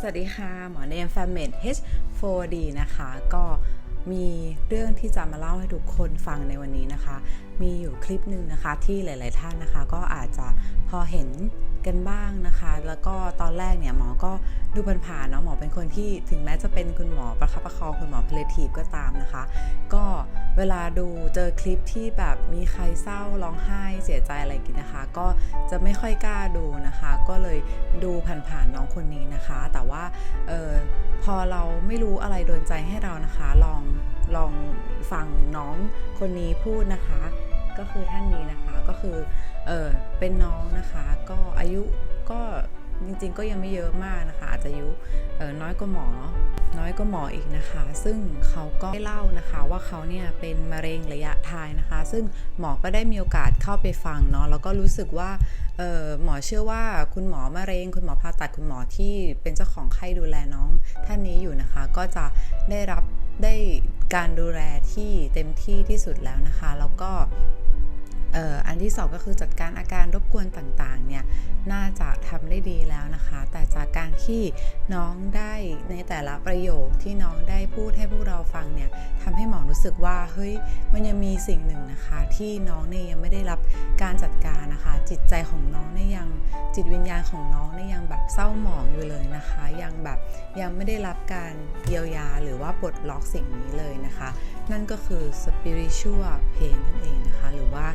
สวัสดีค่ะหมอเนมแฟมเมด H4D นะคะ ก็มีเรื่องที่จะมาเล่าให้ทุกคนฟังในวันนี้นะคะ มีอยู่คลิปหนึ่งนะคะที่หลาย ๆ ท่านนะคะ ก็อาจจะพอเห็นกันบ้างนะคะ แล้วก็ตอนแรกเนี่ยหมอก็ดูผ่านๆเนาะหมอเป็นคนที่ถึงแม้จะเป็นคุณหมอประคับประคองคุณหมอพลทีฟก็ตามนะคะ ก็เวลาดูเจอคลิปที่แบบมีใครเศร้าร้องไห้เสียใจอะไรกินนะคะ ก็จะไม่ค่อยกล้าดูนะคะ ก็เลยดูผ่านๆน้องคนนี้นะคะ แต่ว่าเออพอเราไม่รู้อะไรโดนใจให้เรานะคะ ลองลองฟังน้องคนนี้พูดนะคะ ก็คือท่านนี้นะคะก็คือเออเป็นน้องนะคะก็อายุก็จริงๆก็ยังไม่เยอะมากนะคะ อาจจะอายุเออน้อยกว่าหมอ น้อยกว่าหมออีกนะคะ ซึ่งเขาก็ได้เล่านะคะว่าเขาเนี่ยเป็นมะเร็งระยะท้ายนะคะ ซึ่งหมอก็ได้มีโอกาสเข้าไปฟังเนาะแล้วก็รู้สึกว่าเออหมอเชื่อว่าคุณหมอมะเร็ง คุณหมอผ่าตัดคุณหมอที่เป็นเจ้าของไข้ดูแลน้องท่านนี้อยู่นะคะ ก็จะได้รับได้การดูแลที่เต็มที่ที่สุดแล้วนะคะ แล้วก็ อ่ออันที่สองก็คือจัดการอาการรบกวนต่างๆเนี่ยน่าจะทำได้ดีแล้วนะคะ แต่จากการที่น้องได้ในแต่ละประโยคที่น้องได้พูดให้พวกเราฟังเนี่ยทำให้หมอรู้สึกว่าเฮ้ยมันยังมีสิ่งหนึ่งนะคะ ที่น้องเนี่ยยังไม่ได้รับการจัดการนะคะ จิตใจของน้องเนี่ยยังจิตวิญญาณของน้องเนี่ยยังแบบเศร้าหมองอยู่เลยนะคะ ยังแบบยังไม่ได้รับการเยียวยาหรือว่าปลดล็อกสิ่งนี้เลยนะคะ นั่นก็คือ spiritual pain นั่นเองนะคะ หรือว่า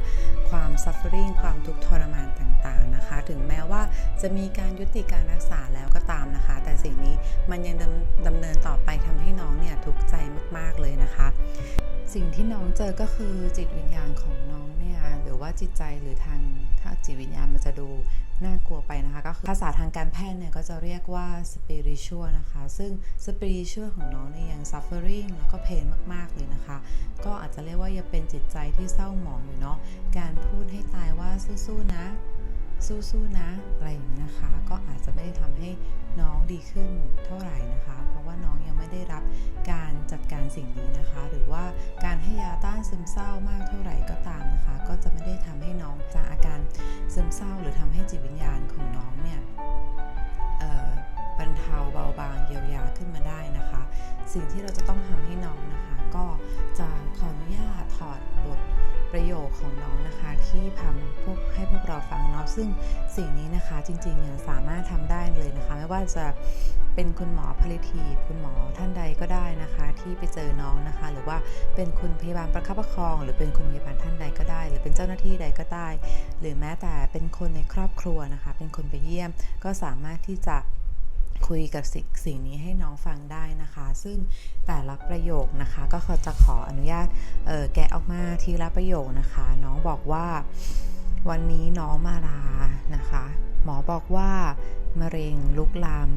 ความ suffering ความทุกข์ทรมานต่างๆนะคะ ถึงแม้ว่าจะมีการยุติการรักษาแล้วก็ตามนะคะ แต่สิ่งนี้มันยังดำดำเนินต่อไปทำให้น้องเนี่ยทุกข์ใจมากๆเลยนะคะ สิ่งที่น้องเจอก็คือจิตวิญญาณของน้องเนี่ยหรือว่าจิตใจหรือทางถ้าจิตวิญญาณมันจะดูน่ากลัวไปนะคะก็คือภาษาทางการแพทย์เนี่ยก็จะเรียกว่า spiritual นะคะ ซึ่ง spiritual ของน้องเนี่ยยัง suffering แล้วก็ pain มาก ๆ เลยนะคะ ก็อาจจะเรียกว่ายังเป็นจิตใจที่เศร้าหมองอยู่เนาะการพูดให้ตายว่าสู้ๆนะ สู้ๆนะอะไรอย่างนี้นะคะ ก็อาจจะไม่ได้ทำให้น้องดีขึ้นเท่าไหร่นะคะ เพราะว่าน้องยังไม่ได้รับการจัดการสิ่งนี้นะคะ หรือว่าการให้ยาต้านซึมเศร้ามากเท่าไหร่ก็ตามนะคะ ก็จะไม่ได้ทำให้น้องจากอาการซึมเศร้า หรือทำให้จิตวิญญาณของน้องเนี่ยบรรเทาเบาบางเยียวยาขึ้นมาได้นะคะ สิ่งที่เราจะต้องทำให้น้องนะคะ ก็จะขออนุญาตถอดบท ประโยคของน้องนะคะที่ทำพวกให้พวกเราฟังเนาะซึ่งสิ่งนี้นะคะจริงๆเนี่ยสามารถทำได้เลยนะคะ ไม่ว่าจะเป็นคุณหมอพลิทีคุณหมอท่านใดก็ได้นะคะ ที่ไปเจอน้องนะคะ หรือว่าเป็นคุณพยาบาลประคับประคอง หรือเป็นคุณพยาบาลท่านใดก็ได้ หรือเป็นเจ้าหน้าที่ใดก็ได้ หรือแม้แต่เป็นคนในครอบครัวนะคะ เป็นคนไปเยี่ยมก็สามารถที่จะ คุยกับสิ่งสิ่งนี้ให้น้องฟังได้นะคะ ซึ่งแต่ละประโยคนะคะ ก็ขอจะขออนุญาตเออแกะออกมาทีละประโยคนะคะ น้องบอกว่าวันนี้น้องมาลานะคะ หมอบอกว่ามะเร็งลุกลาม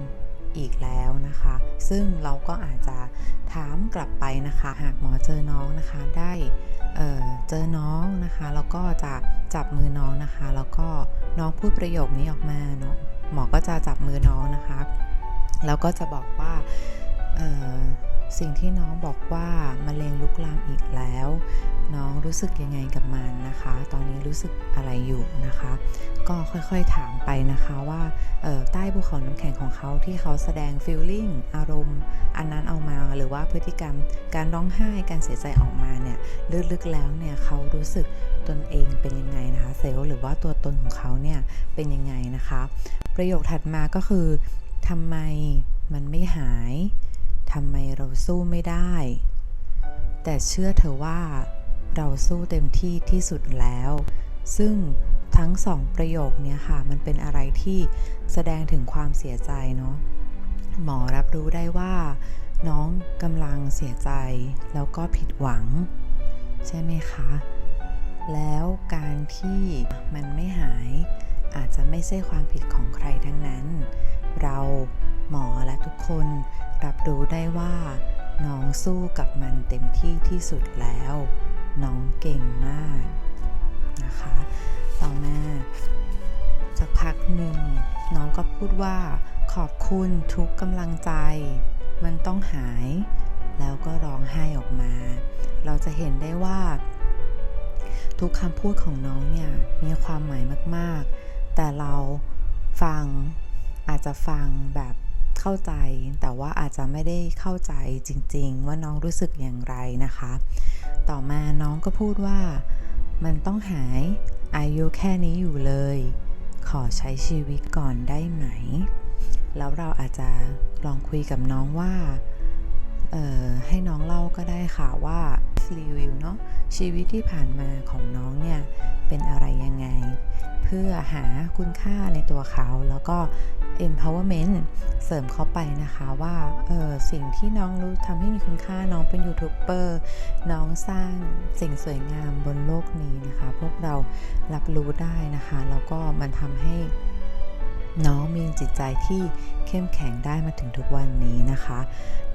อีกแล้วนะคะ ซึ่งเราก็อาจจะถามกลับไปนะคะ หากหมอเจอน้องนะคะได้เเจอน้องนะคะแล้วก็จะจับมือน้องนะคะ แล้วก็น้องพูดประโยคนี้ออกมาเนาะหมอก็จะจับมือน้องนะคะ แล้วก็จะบอกว่าสิ่งที่น้องบอกว่ามะเร็งลุกลามอีกแล้ว น้องรู้สึกยังไงกับมันนะคะ ตอนนี้รู้สึกอะไรอยู่นะคะ ก็ค่อยๆถามไปนะคะว่าใต้ภูเขาน้ำแข็งของเขาที่เขาแสดงฟีลลิ่งอารมณ์ อันนั้นเอามาหรือว่าพฤติกรรมการร้องไห้การเสียใจออกมาเนี่ยลึกๆแล้วเนี่ยเขารู้สึกตนเองเป็นยังไงนะคะเซลล์หรือว่าตัวตนของเขาเนี่ยเป็นยังไงนะคะ ประโยคถัดมาก็คือ ทำไมมันไม่หาย ทำไมเราสู้ไม่ได้ แต่เชื่อเธอว่า เราสู้เต็มที่ที่สุดแล้ว ซึ่งทั้งสองประโยคนี้ค่ะ มันเป็นอะไรที่แสดงถึงความเสียใจเนาะ หมอรับรู้ได้ว่า น้องกำลังเสียใจแล้วก็ผิดหวัง ใช่ไหมคะ แล้วการที่มันไม่หายอาจจะไม่ใช่ความผิดของใครทั้งนั้น เรา หมอและทุกคนรับรู้ได้ว่า น้องสู้กับมันเต็มที่ที่สุดแล้ว น้องเก่งมากนะคะ ต่อมาสักพักหนึ่ง น้องก็พูดว่า ขอบคุณทุกกำลังใจ มันต้องหาย แล้วก็ร้องไห้ออกมา เราจะเห็นได้ว่า ทุกคำพูดของน้องเนี่ย มีความหมายมาก ๆ แต่เราฟัง อาจจะฟังแบบเข้าใจ แต่ว่าอาจจะไม่ได้เข้าใจจริง ๆ ว่าน้องรู้สึกอย่างไรนะคะ ต่อมาน้องก็พูดว่ามันต้องหายอายุแค่นี้อยู่เลย ขอใช้ชีวิตก่อนได้ไหม แล้วเราอาจจะลองคุยกับน้องว่าให้น้องเล่าก็ได้ค่ะว่ารีวิวเนาะชีวิตที่ผ่านมาของน้องเนี่ย เป็นอะไรยังไง เพื่อหาคุณค่าในตัวเขาแล้วก็ empowerment เสริมเข้าไปนะคะว่าเออสิ่งที่น้องรู้ทำให้มีคุณค่าน้องเป็นยูทูบเบอร์น้องสร้างสิ่งสวยงามบนโลกนี้นะคะ พวกเรารับรู้ได้นะคะ แล้วก็มันทำให้น้องมีจิตใจที่เข้มแข็งได้มาถึงทุกวันนี้นะคะ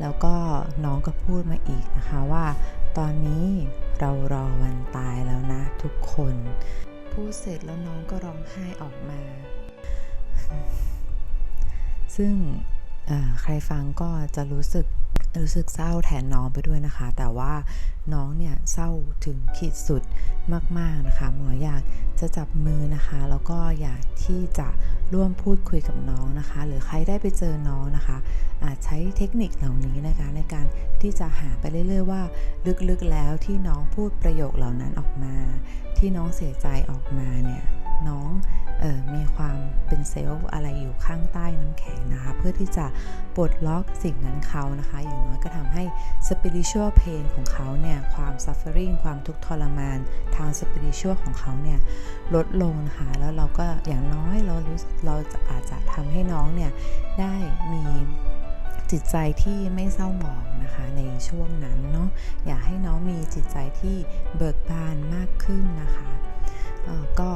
แล้วก็น้องก็พูดมาอีกนะคะว่า ตอนนี้เรารอวันตายแล้วนะทุกคน พูดเสร็จแล้วน้องก็ร้องไห้ออกมา ซึ่งใครฟังก็จะรู้สึกรู้สึกเศร้าแทนน้องไปด้วยนะคะ แต่ว่าน้องเนี่ยเศร้าถึงขีดสุดมากๆนะคะหมออยากจะจับมือนะคะ แล้วก็อยากที่จะร่วมพูดคุยกับน้องนะคะ หรือใครได้ไปเจอน้องนะคะ อาจใช้เทคนิคเหล่านี้นะคะในการที่จะหาไปเรื่อยๆ ว่าลึกๆแล้วที่น้องพูดประโยคเหล่านั้นออกมา ที่น้องเสียใจออกมาเนี่ยน้อง มีความเป็นเซลล์อะไรอยู่ข้างใต้น้ำแข็งนะคะ เพื่อที่จะปลดล็อกสิ่งนั้นเขานะคะ อย่างน้อยก็ทำให้ spiritual pain ของเขาเนี่ย ความ suffering ความทุกข์ทรมานทาง spiritual ของเขาเนี่ย ลดลงนะคะ แล้วเราก็อย่างน้อยเรารู้เราจะอาจจะทำให้น้องเนี่ย ได้มีจิตใจที่ไม่เศร้าหมองนะคะในช่วงนั้นเนาะอยากให้น้องมีจิตใจที่เบิกบานมากขึ้นนะคะ ก็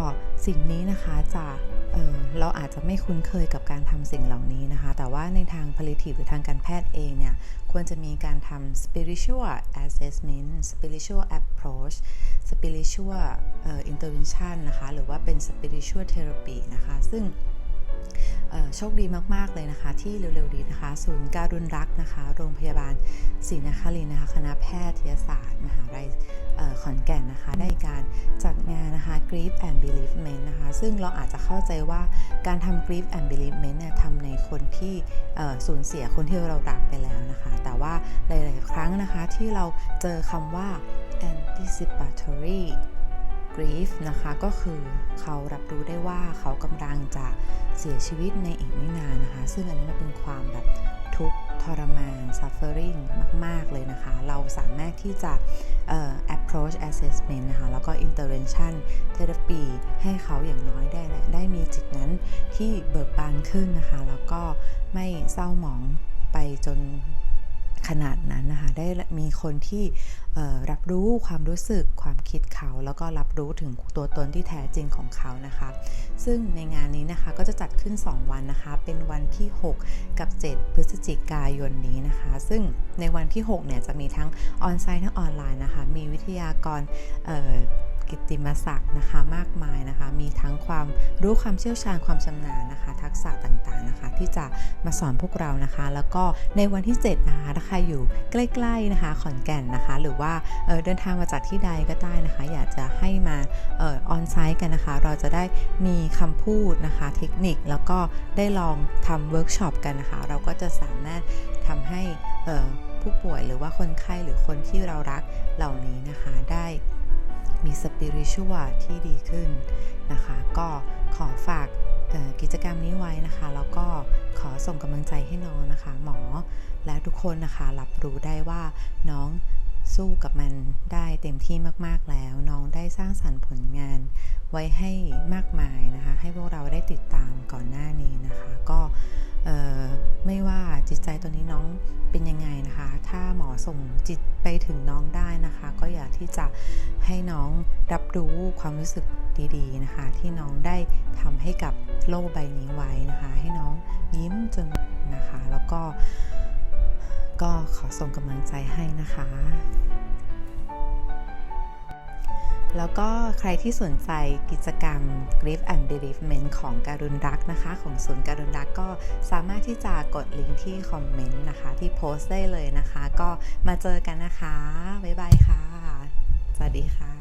สิ่งนี้นะคะจะเเราอาจจะไม่คุ้นเคยกับการทำสิ่งเหล่านี้นะคะ แต่ว่าในทาง palliative หรือทางการแพทย์เองเนี่ย ควรจะมีการทำ spiritual assessment spiritual approach spiritual intervention นะคะ หรือว่าเป็น spiritual therapy นะคะ ซึ่ง โชคดีมากๆเลยนะคะ ที่เร็วๆนี้นะคะ ศูนย์การุณรักนะคะ โรงพยาบาลศรีนครินทร์นะคะ คณะแพทยศาสตร์ มหาวิทยาลัยขอนแก่นนะคะ ได้การจัดงานนะคะ grief and bereavement นะคะ ซึ่งเราอาจจะเข้าใจว่าการทำ grief and bereavement เนี่ยทำในคนที่สูญเสียคนที่เรารักไปแล้วนะคะ แต่ว่าหลายๆครั้งนะคะที่เราเจอคำว่า anticipatory grief นะคะ ก็คือเขารับรู้ได้ว่าเขากำลังจะ สียชีวิตในอีกไม่นานนะคะ ซึ่งอันนี้มันเป็นความแบบทุกข์ทรมาน suffering มาก ๆ เลยนะคะ เราสามารถที่จะเอ่อ approach assessment นะคะ แล้วก็ intervention therapy ให้เขาอย่างน้อยได้ได้มีจิตนั้นที่เบิกบานขึ้นนะคะ แล้วก็ไม่เศร้าหมองไปจน ขนาดนั้นนะคะ ได้มีคนที่รับรู้ความรู้สึกความคิดเขา แล้วก็รับรู้ถึงตัวตนที่แท้จริงของเขานะคะ ซึ่งในงานนี้นะคะก็จะจัดขึ้น 2 วันนะคะ เป็นวันที่ 6 กับ 7 พฤศจิกายนนี้นะคะ ซึ่งในวันที่ 6 เนี่ยจะมีทั้งออนไซต์ทั้งออนไลน์นะคะ มีวิทยากร กิตติมศักดิ์นะคะมากมายนะคะ มีทั้งความรู้ความเชี่ยวชาญความชำนาญนะคะ ทักษะต่างๆนะคะ ที่จะมาสอนพวกเรานะคะ แล้วก็ในวันที่7นะคะถ้าใครอยู่ใกล้ๆนะคะขอนแก่นนะคะ หรือว่าเเดินทางมาจากที่ใดก็ได้นะคะ อยากจะให้มาออนไซต์กันนะคะ เราจะได้มีคำพูดนะคะ เทคนิคแล้วก็ได้ลองทำเวิร์กช็อปกันนะคะ เราก็จะสามารถทำให้ผู้ป่วยหรือว่าคนไข้หรือคนที่เรารักเหล่านี้นะคะได้ มีสปิริชัวที่ดีขึ้นนะคะ ก็ขอฝากกิจกรรมนี้ไว้นะคะ แล้วก็ขอส่งกำลังใจให้น้องนะคะ หมอและทุกคนนะคะ รับรู้ได้ว่าน้อง สู้กับมันได้เต็มที่มาก ๆ แล้ว น้องได้สร้างสรรค์ผลงานไว้ให้มากมายนะคะ ให้พวกเราได้ติดตามก่อนหน้านี้นะคะ ก็ไม่ว่าจิตใจตัวนี้น้องเป็นยังไงนะคะ ถ้าหมอส่งจิตไปถึงน้องได้นะคะ ก็อยากที่จะให้น้องรับรู้ความรู้สึกดีๆนะคะ ที่น้องได้ทำให้กับโลกใบนี้ไว้นะคะ ให้น้องยิ้มจนนะคะ แล้วก็ ก็ขอส่งกำลังใจให้นะคะ แล้วก็ใครที่สนใจกิจกรรม Grief and Bereavement ของการุณรักนะคะ ของศูนย์การุณรักก็สามารถที่จะกดลิงก์ที่คอมเมนต์นะคะ ที่โพสต์ได้เลยนะคะ ก็มาเจอกันนะคะ บ๊ายบายค่ะ สวัสดีค่ะ